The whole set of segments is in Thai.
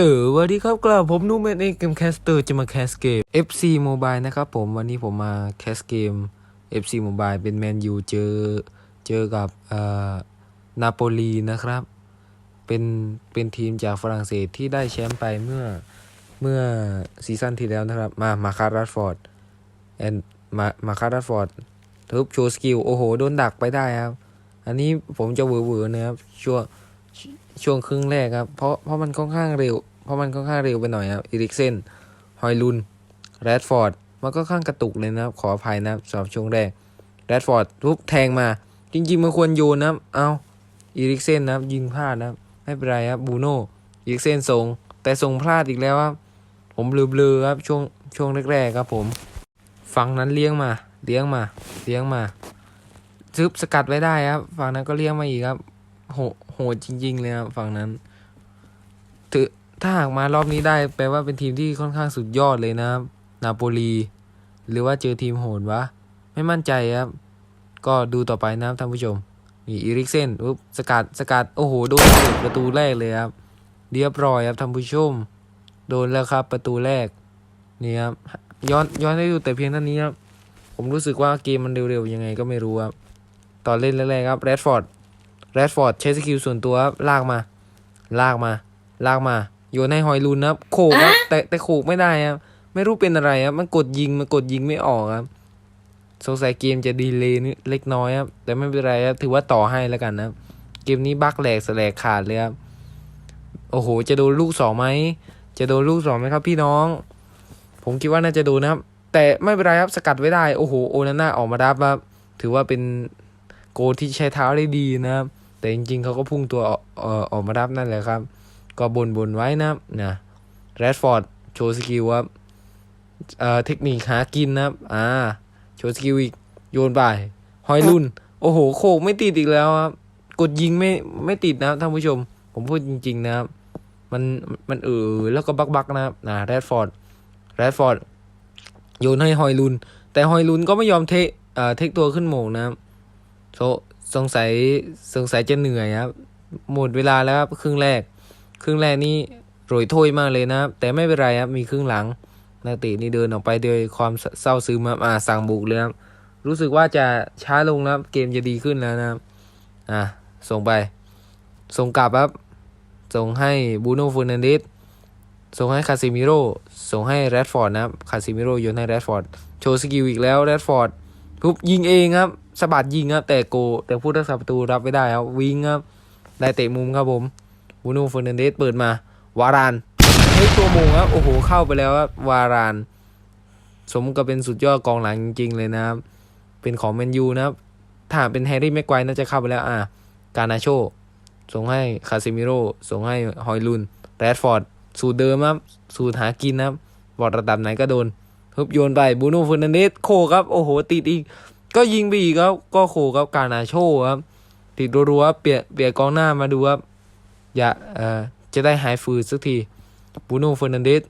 สวัสดีครับกลับผมนุ่มเองเกมแคสเตอร์จะมาแคสเกม FC Mobile นะครับผมวันนี้ผมมาแคสเกม FC Mobile เป็นแมนยูเจอเจอกับอ่อนาโปลีนะครับ เป็นเป็นทีมจากฝรั่งเศสที่ได้แชมป์ไปเมื่อเมื่อซีซั่นที่แล้วนะครับ มามาคารัสฟอร์ดแอนมามาคารัสฟอร์ดทุบโชว์สกิล โอ้โห โดนดักไปได้ครับ อันนี้ผมจะเวอร์ๆนะครับช่ว ช่วงครึ่งแรกครับ เพราะเพราะมันค่อนข้างเร็ว เพราะมันค่อนข้างเร็วไปหน่อยครับอีริกเซนฮอยลุนแรดฟอร์ดมันก็ข้างกระตุกเลยนะครับ ขออภัยนะครับสำหรับช่วงแรกแรดฟอร์ดทุบแทงมา จริงๆมันควรโยนนะครับ เอาอีริกเซนนะครับ ยิงพลาดนะครับไม่เป็นไรครับบูโน่อีริกเซนส่งแต่ส่งพลาดอีกแล้วครับผมเบลอครับช่วงช่วงแรกๆครับผมฝั่งนั้นเลี้ยงมา เลี้ยงมา เลี้ยงมาซึบสกัดไว้ได้ครับฝั่งนั้นก็เลี้ยงมาอีกครับ โหโหจริง ๆ เลยครับฝั่งนั้น ถือถ้าหากมารอบนี้ได้แปลว่าเป็นทีมที่ค่อนข้างสุดยอดเลยนะครับ นาโปลี หรือว่าเจอทีมโหดวะ ไม่มั่นใจครับ ก็ดูต่อไปนะครับท่านผู้ชม นี่อีริกเซนปุ๊บสกัดสกัดโอ้โหโดนประตูแรกเลยครับเรียบร้อยครับท่านผู้ชม โดนแล้วครับ ประตูแรกนี่ครับย้อนย้อนให้ดูแต่เพียงเท่านี้ครับผมรู้สึกว่าเกมมันเร็วๆยังไงก็ไม่รู้ครับตอนเล่นแรกๆครับแรดฟอร์ด แรดฟอร์ดใช้สกิลส่วนตัวครับลากมา ลากมา ลากมา โยนให้ฮอยลูนนะครับโขกครับแต่แต่โขกไม่ได้ครับไม่รู้เป็นอะไรครับมันกดยิงมันกดยิงไม่ออกครับสงสัยเกมจะดีเลย์นิดเล็กน้อยครับแต่ไม่เป็นไรครับถือว่าต่อให้แล้วกันนะครับเกมนี้บั๊กแหลกแสลกขาดเลยครับโอ้โห จะโดนลูกสองไหมจะโดนลูกสองไหมครับ พี่น้อง ผมคิดว่าน่าจะโดนนะครับ แต่ไม่เป็นไรครับสกัดไว้ได้ โอ้โหโอนาน่าออกมาดับครับถือว่าเป็นโกลที่ใช้เท้าได้ดีนะครับ แต่จริงๆเขาก็พุ่งตัวออกเอ่ออกมารับนั่นแหละครับ ก็บนบนไว้นะนะแรดฟอร์ดโชว์สกิลครับเอ่อเทคนิคหากินนะครับอ่าโชว์สกิลอีกโยนไปหอยรุ่น โอ้โหโขกไม่ติดอีกแล้วครับ กดยิงไม่ไม่ติดนะท่านผู้ชม ผมพูดจริง ๆ นะครับ มันมันเออแล้วก็บักบักๆนะครับนะแรดฟอร์ดแรดฟอร์ดโยนให้หอยลุน แต่หอยลุนก็ไม่ยอมเทเอ่อเทคตัวขึ้นโหมงนะครับโซ สงสัยสงสัยจะเหนื่อยครับ หมดเวลาแล้วครับ ครึ่งแรก ครึ่งแรกนี่โรยโถ้วยมากเลยนะครับ แต่ไม่เป็นไรครับ มีครึ่งหลัง นักเตะนี่เดินออกไปด้วยความเศร้าซึมครับอ่าสั่งบุกเลยครับ รู้สึกว่าจะช้าลงนะครับ เกมจะดีขึ้นแล้วนะครับ อ่าส่งไป ส่งกลับครับ ส่งให้บูโน่ฟูนันเดสส่งให้คาซิมิโร่ ส่งให้แรดฟอร์ดนะครับ คาซิมิโร่โยนให้แรดฟอร์ด โชว์สกิลอีกแล้ว แรดฟอร์ดทุบยิงเองครับ สะบัดยิงครับ แต่โก แต่ผู้รักษาประตูรับไม่ได้ครับ วิงครับ ได้เตะมุมครับผมบูน่เฟอร์นันเดสเปิดมา วารานเฮ้ตัวโมงครับ โอ้โห เข้าไปแล้วครับ วาราน สมกับเป็นสุดยอดกองหลังจริง ๆ เลยนะครับ เป็นของแมนยูนะครับ ถ้าเป็นแฮร์รี่แม็กไกวน่าจะเข้าไปแล้ว อะ กานาโช ส่งให้คาซิมิโร่ ส่งให้ฮอยลุน แรดฟอร์ด สูตรเดิมครับ สูตรหากินนะครับบอดระดับไหนก็โดนฮึบโยนไปบูน่เฟอร์นันเดสโคครับ โอ้โห ติดอีก ก็ยิงไปอีกครับก็โคครับกานาโชครับติดรัวๆครับเปลี่ยนเปลี่ยนกองหน้ามาดูครับอย่าเอ่อจะได้หายฟืดสักทีบูโน่เฟอร์นันเดส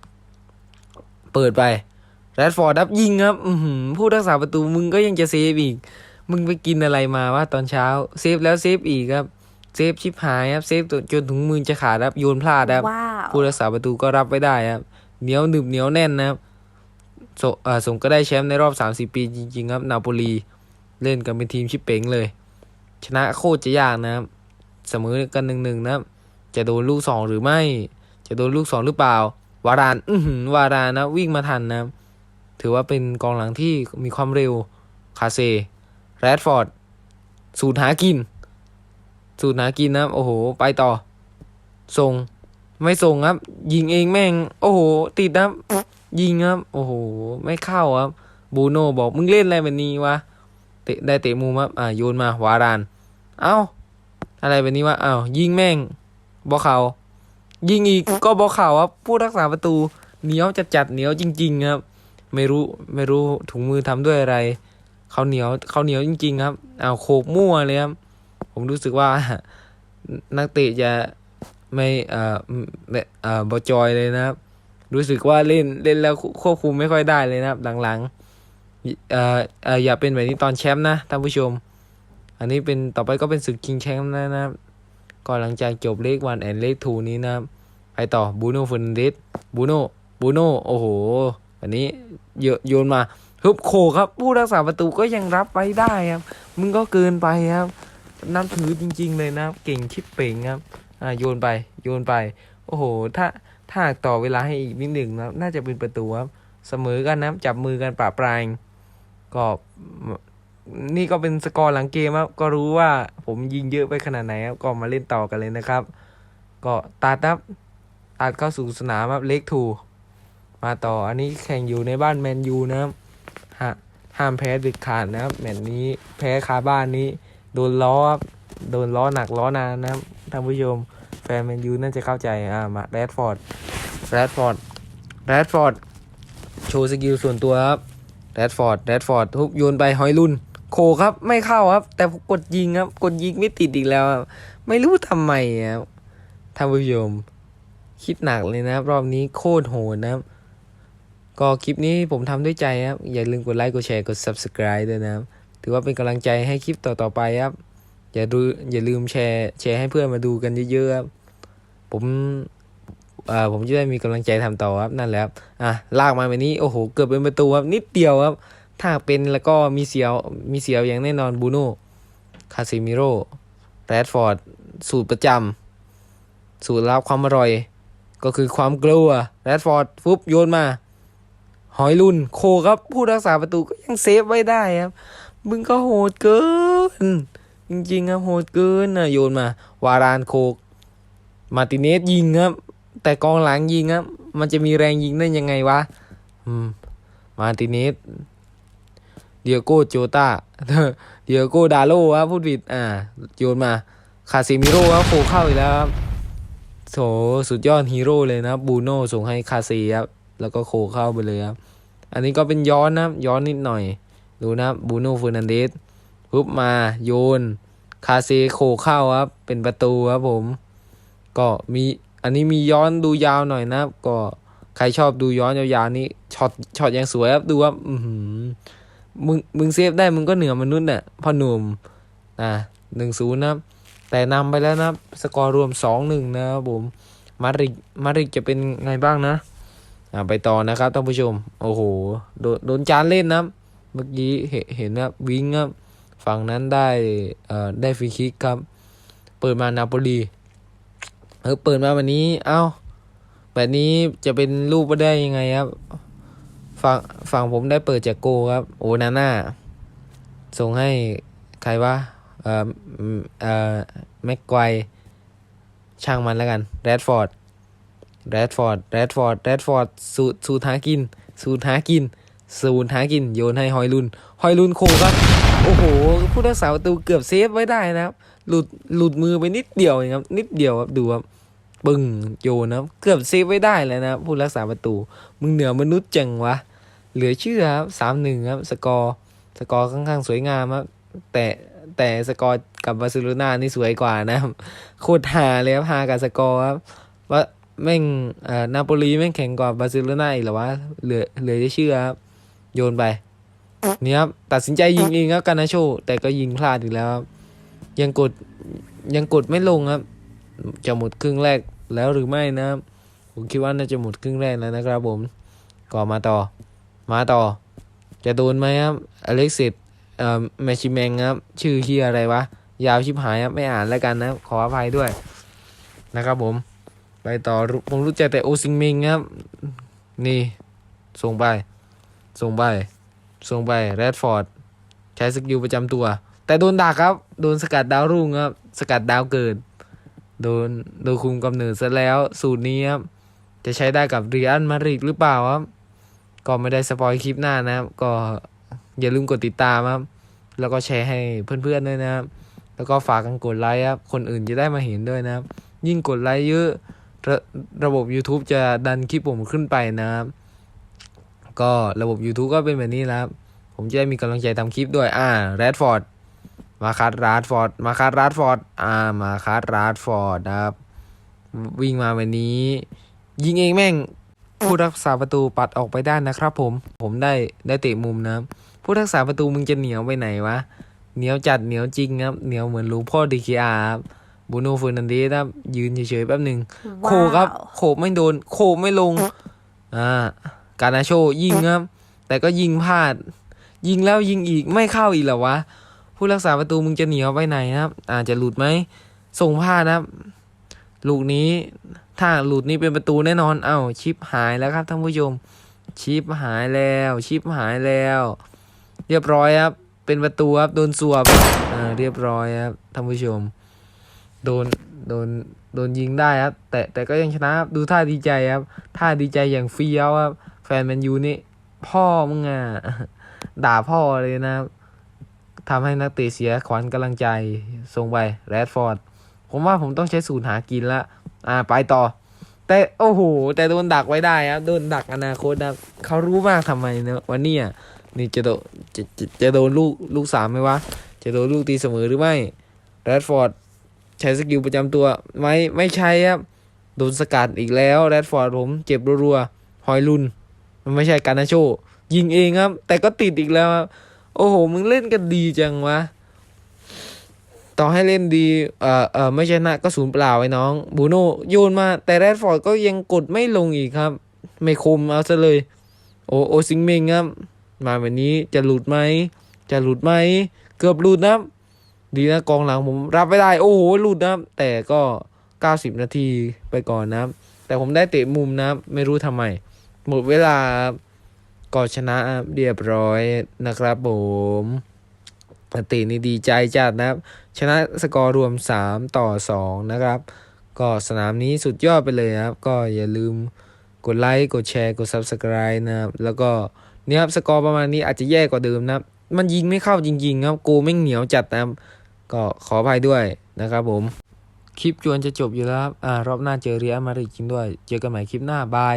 เปิดไปแรดฟอร์ดครับยิงครับอือหือผู้รักษาประตูมึงก็ยังจะเซฟอีก มึงไปกินอะไรมาวะตอนเช้า เซฟแล้วเซฟอีกครับ เซฟชิบหายครับ เซฟจนถุงมือจะขาดครับ โยนพลาดครับว้าวผู้รักษาประตูก็รับไม่ได้ครับ เหนียวหนึบเหนียวแน่นนะครับสเอ่อส่งก็ได้แชมป์ในรอบ 30 ปีจริงๆครับ นาโปลี เล่นกันเป็นทีมชิปเป๋งเลย ชนะโคตรจะยากนะครับ เสมอกันหนึ่งหนึ่งนะครับ จะโดนลูกสองหรือไม่ จะโดนลูกสองหรือเปล่า วาราน อือหือวารานนะ วิ่งมาทันนะครับ ถือว่าเป็นกองหลังที่มีความเร็ว คาเซ แรดฟอร์ด สูตรหากิน สูตรหากินนะครับ โอ้โห ไปต่อ ส่ง ไม่ส่งครับ ยิงเองแม่ง โอ้โห ติดนะครับยิงครับ โอ้โห ไม่เข้าครับ บูโน่บอกมึงเล่นอะไรแบบนี้วะ เตะได้เตะมุมครับอ่าโยนมาวาราน เอ้า อะไรแบบนี้วะอ้าวยิงแม่งบอเขายิงอีกก็บอเขาครับผู้รักษาประตูเหนียวจัดจัดเหนียวจริง ๆ ครับ ไม่รู้ไม่รู้ถุงมือทำด้วยอะไรเขาเหนียวเขาเหนียวจริง ๆ ครับอ้าวโขกมั่วเลยครับผมรู้สึกว่านักเตะจะไม่เอ่อไม่เอ่อบอจอยเลยนะครับ รู้สึกว่าเล่นเล่นแล้วควบคุมไม่ค่อยได้เลยนะครับ หลังๆ อ่อเอ่ออย่าเป็นแบบนี้ตอนแชมป์นะท่านผู้ชม อันนี้เป็นต่อไปก็เป็นศึกชิงแชมป์นะครับก็หลังจากจบเลขวันแอนเลขทูนี้นะครับไปต่อบูโน่เฟอร์นันเดสบูโน่บูโน่โอ้โหอันนี้เยอะโยนมาฮึบโขครับผู้รักษาประตูก็ยังรับไว้ได้ครับ มึงก็เกินไปครับนับถือจริง ๆ เลยนะครับ เก่งชิปเป่งครับอ่าโยนไปโยนไป โอ้โห ถ้าถ้าหากต่อเวลาให้อีกนิดหนึ่งนะน่าจะเป็นประตูครับเสมอกันนะจับมือกันปราบปราย ก็นี่ก็เป็นสกอร์หลังเกมครับก็รู้ว่าผมยิงเยอะไปขนาดไหนครับก็มาเล่นต่อกันเลยนะครับ ก็ตัดครับตัดเข้าสู่สนามครับเล็กทูมาต่ออันนี้แข่งอยู่ในบ้านแมนยูนะครับฮะห้ามแพ้เด็ดขาดนะครับแมตช์นี้แพ้คาบ้านนี้โดนล้อครับโดนล้อหนักล้อนานนะครับท่านผู้ชมแฟนแมนยูน่าจะเข้าใจอ่ามาแรดฟอร์ดแรดฟอร์ดแรดฟอร์ดโชว์สกิลส่วนตัวครับ แรดฟอร์ดแรดฟอร์ดทุบโยนไปหอยลุนโคครับไม่เข้าครับ แต่ผมกดยิงครับ กดยิงไม่ติดอีกแล้วครับไม่รู้ทำไมครับท่านผู้ชมคิดหนักเลยนะครับ รอบนี้โคตรโหดนะครับ ก็คลิปนี้ผมทำด้วยใจครับ อย่าลืมกดไลค์กดแชร์กด subscribe ด้วยนะครับ ถือว่าเป็นกำลังใจให้คลิปต่อๆไปครับ อย่าดูอย่าลืมแชร์แชร์ให้เพื่อนมาดูกันเยอะๆครับผม อ่อผมจะได้มีกำลังใจทำต่อครับนั่นแหละครับอะลากมาแบบนี้โอ้โหเกือบเป็นประตูครับนิดเดียวครับ ถ้าเป็นแล้วก็มีเสียวมีเสียวอย่างแน่นอนบูโน่คาซิมิโร่แรดฟอร์ดสูตรประจำสูตรลับความอร่อย ก็คือความกลัวแรดฟอร์ดฟุบโยนมา หอยลุนโคครับผู้รักษาประตูก็ยังเซฟไว้ได้ครับ มึงก็โหดเกิน จริงๆครับโหดเกินนะโยนมา วารานโคกมาติเนสยิงครับ แต่กองหลังยิงครับมันจะมีแรงยิงได้ยังไงวะ อืม มาติเนสเดียโก้โจตาเดียโก้ดาโลครับพูดผิด อ่า โยนมา คาซิมิโร่ครับโผล่เข้าอีกแล้วครับโถสุดยอดฮีโร่เลยนะครับบูโน่ส่งให้คาซีครับแล้วก็โคเข้าไปเลยครับ อันนี้ก็เป็นย้อนนะย้อนนิดหน่อย ดูนะบูโน่เฟอร์นันเดสปุ๊บมาโยน คาเซโคเข้าครับ เป็นประตูครับผม ก็มี อันนี้มีย้อนดูยาวหน่อยนะครับ ก็ใครชอบดูย้อนยาวๆนี่ช็อตช็อตยังสวยครับดูครับอืมึงมึงเซฟได้มึงก็เหนือมนุษย์น่ะพ่อหนุ่มอะหนึ่งศูนย์นะครับ แต่นำไปแล้วนะครับ สกอร์รวมสองหนึ่งนะครับผมมาริกมาริกจะเป็นไงบ้างนะอ่าไปต่อนะครับท่านผู้ชม โอ้โหโดนโดนจานเล่นนะครับเมื่อกี้เห็นเห็นนะครับวิงครับฝั่งนั้นได้เอ่อได้ฟรีคิกครับ เปิดมานาโปลี เออเปิดมาวันนี้ เอ้า แบบนี้จะเป็นรูปว่าได้ยังไงครับ ฝั่งฝั่งผมได้เปิดจากโกครับ โอนาน่า ส่งให้ใครวะ เอ่อ เอ่อ แม็กไกวช่างมันแล้วกัน แรดฟอร์ด แรดฟอร์ด แรดฟอร์ด แรดฟอร์ด สูตรสูตรหากิน สูตรหากิน สูตรหากิน โยนให้ฮอยลุน ฮอยลุนโคครับ โอ้โห ผู้รักษาประตูเกือบเซฟไว้ได้นะครับ หลุด หลุดมือไปนิดเดียวเองครับ นิดเดียวครับ ดูครับ ปึ้งโยนะเกือบเซฟไว้ได้แล้วนะผู้รักษาประตู มึงเหนือมนุษย์จังวะ เหลือเชื่อครับสามหนึ่งครับ สกอร์สกอร์ค่อนข้างสวยงามครับแต่แต่สกอร์กับบาร์เซโลนานี่สวยกว่านะครับโคตรหาเลยครับหากับสกอร์ครับว่าแม่งเอ่อนาโปลีแม่งแข็งกว่าบาร์เซโลนาอีกหรอวะเหลือเหลือจะเชื่อครับ โยนไปนี่ครับตัดสินใจยิงเองครับกานาโช แต่ก็ยิงพลาดอีกแล้วครับยังกดยังกดไม่ลงครับ จะหมดครึ่งแรก แล้วหรือไม่นะครับผมคิดว่าน่าจะหมดครึ่งแรกแล้วนะครับผมก็มาต่อ มาต่อ จะโดนไหมครับอเล็กซิสเอ่อแมชิแมงครับชื่อเฮียอะไรวะ ยาวชิบหายครับไม่อ่านแล้วกันนะ ขออภัยด้วยนะครับผม ไปต่อผมรู้จักแต่โอซิงเมงครับ นี่ ส่งไป ส่งไป ส่งไปแรดฟอร์ด ใช้สกิลประจำตัว แต่โดนดักครับ โดนสกัดดาวรุ่งครับ สกัดดาวเกิด โดนโดนคุมกำเนิดซะแล้ว สูตรนี้ครับ จะใช้ได้กับเรียนมาริดหรือเปล่าครับ ก็ไม่ได้สปอยคลิปหน้านะครับ ก็อย่าลืมกดติดตามครับ แล้วก็แชร์ให้เพื่อนๆด้วยนะครับ แล้วก็ฝากกันกดไลค์ครับ คนอื่นจะได้มาเห็นด้วยนะครับ ยิ่งกดไลค์เยอะระระบบ YouTube จะดันคลิปผมขึ้นไปนะครับ ก็ระบบ YouTube ก็เป็นแบบนี้นะครับ ผมจะได้มีกำลังใจทำคลิปด้วย อ่าแรดฟอร์ด มาคัดราดฟอร์ด มาคัดราดฟอร์ด อ่า มาคัดราดฟอร์ดนะครับ วิ่งมาวันนี้ ยิงเองแม่ง ผู้รักษาประตูปัดออกไปได้นะครับ ผม ผมได้ได้เตะมุมนะครับ ผู้รักษาประตูมึงจะเหนียวไปไหนวะ เหนียวจัดเหนียวจริงครับ เหนียวเหมือนหลวงพ่อดีคีอาครับบูโน่เฟอร์นันเดสครับยืนเฉยๆแป๊บหนึ่งว้าวโขครับ โขไม่โดน โขไม่ลง อ่า การนาโชยิงครับ แต่ก็ยิงพลาด ยิงแล้วยิงอีกไม่เข้าอีกเหรอวะ ผู้รักษาประตูมึงจะหนีเอาไปไหนนะครับ อาจจะหลุดไหม ส่งพลานะครับ ลูกนี้ถ้าหลุดนี่เป็นประตูแน่นอน เอ้าชิปหายแล้วครับท่านผู้ชม ชิปหายแล้ว ชิปหายแล้ว เรียบร้อยครับ เป็นประตูครับ โดนสวบอ่าเรียบร้อยครับท่านผู้ชม โดน โดน โดนยิงได้ครับ แต่แต่ก็ยังชนะครับดูท่าดีใจครับ ท่าดีใจอย่างเฟี้ยวครับ แฟนแมนยูนี่ พ่อมึงอะ ด่าพ่อเลยนะครับ ทำให้นักเตะเสียขวัญกำลังใจส่งไปแรดฟอร์ดผมว่าผมต้องใช้สูตรหากินละอ่า ไปต่อ แต่โอ้โห แต่โดนดักไว้ได้ครับโดนดักอนาคตนะครับเขารู้มากทำไมเนอะวันนี้อะนี่จะโดนจะจะจะโดนลูกลูกสามไหมวะ จะโดนลูกตีเสมอหรือไม่แรดฟอร์ดใช้สกิลประจำตัวไหมไม่ใช่ครับโดนสกัดอีกแล้วแรดฟอร์ดผมเจ็บรัวๆ หอยลุน มันไม่ใช่การนาโช ยิงเองครับ แต่ก็ติดอีกแล้วครับ โอ้โห มึงเล่นกันดีจังวะ ต่อให้เล่นดี เอ่อเอ่อไม่ชนะก็ศูนย์เปล่าไอ้น้อง บูโน่โยนมา แต่แรดฟอร์ดก็ยังกดไม่ลงอีกครับ ไม่คมเอาซะเลย โอโอซิงเมงครับ มาแบบนี้จะหลุดไหม จะหลุดไหม เกือบหลุดนะดีนะกองหลังผมรับไม่ได้ โอ้โหหลุดนะแต่ก็ 90 นาทีไปก่อนนะแต่ผมได้เตะมุมนะไม่รู้ทำไม หมดเวลาครับ ก็ชนะเรียบร้อยนะครับผมตะนี่ดีใจจัดนะครับ ชนะสกอร์รวม 3 ต่อ 2 นะครับ ก็สนามนี้สุดยอดไปเลยนะครับ ก็อย่าลืมกดไลค์กดแชร์กด Subscribe นะครับ แล้วก็เนี่ยครับสกอร์ประมาณนี้อาจจะแย่กว่าเดิมนะครับ มันยิงไม่เข้าจริงๆครับโกไม่เหนียวจัดนะครับ ก็ขออภัยด้วยนะครับผม คลิปจวนจะจบอยู่แล้วครับอ่ารอบหน้าเจอเรียมาริดจริงด้วย เจอกันใหม่คลิปหน้าบาย